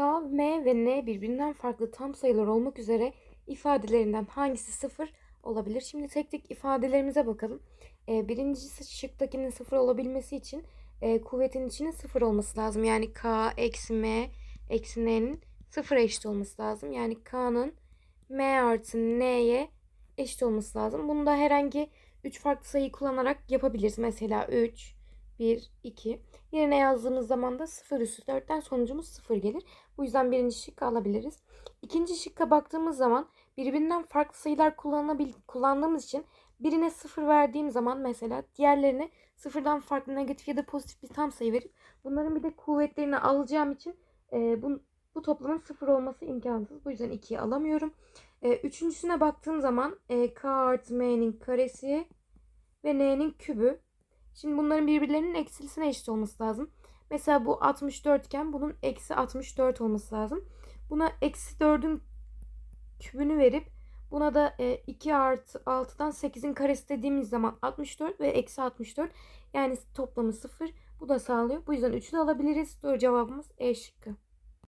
K, M ve N birbirinden farklı tam sayılar olmak üzere ifadelerinden hangisi sıfır olabilir? Şimdi tek tek ifadelerimize bakalım. Ee, birincisi şıktakinin sıfır olabilmesi için e, kuvvetin içinin sıfır olması lazım. Yani K eksi M eksi N'nin sıfır eşit olması lazım. Yani K'nın M artı N'ye eşit olması lazım. Bunu da herhangi 3 farklı sayı kullanarak yapabiliriz. Mesela 3, 1, 2. Yerine yazdığımız zaman da 0 üstü 4'ten sonucumuz 0 gelir. Bu yüzden birinci şıkkı alabiliriz. İkinci şıkka baktığımız zaman birbirinden farklı sayılar kullanabil kullandığımız için birine 0 verdiğim zaman mesela diğerlerine sıfırdan farklı negatif ya da pozitif bir tam sayı verip bunların bir de kuvvetlerini alacağım için e, bu, bu toplamın 0 olması imkansız. Bu yüzden 2'yi alamıyorum. E, üçüncüsüne baktığım zaman e, k artı m'nin karesi ve n'nin kübü. Şimdi bunların birbirlerinin eksilisine eşit olması lazım. Mesela bu 64 iken bunun eksi 64 olması lazım. Buna eksi 4'ün kübünü verip buna da e, 2 artı 6'dan 8'in karesi dediğimiz zaman 64 ve eksi 64. Yani toplamı 0. Bu da sağlıyor. Bu yüzden 3'ü de alabiliriz. Doğru cevabımız E şıkkı.